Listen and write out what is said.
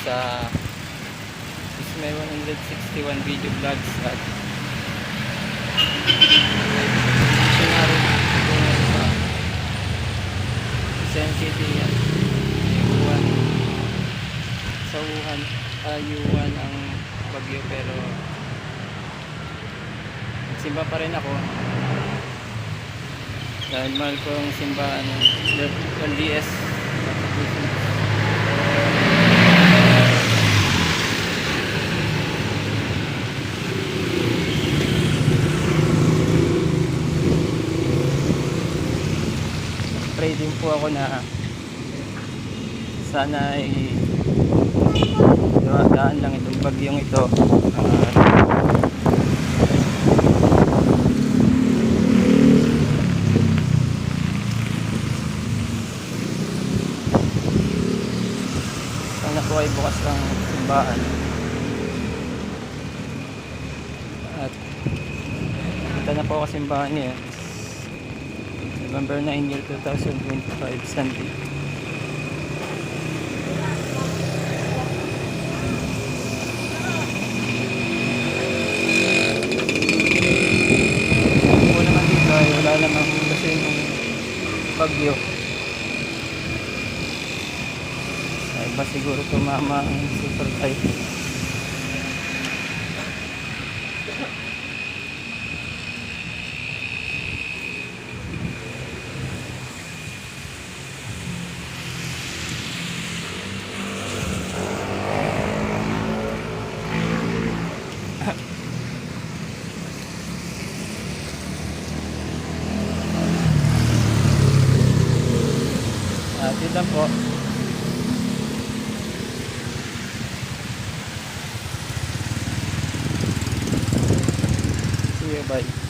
sa Ismay 161 video vlogs at rin sa Quezon City yan Yuan sa Wuhan ah, ang bagyo pero simba pa rin ako. Dahil mahal ko ang simbahan ng LDS pray din po ako na sana ay dumadaan lang itong bagyong ito. Ah, sana po ay bukas ang simbahan. At punta na po ako simbahan niya November 9 year 2025 Sunday. Ako naman dito ay wala namang kasi yung bagyo. Ay ba siguro tumama ang super typhoon à yun lang po. See you, bye.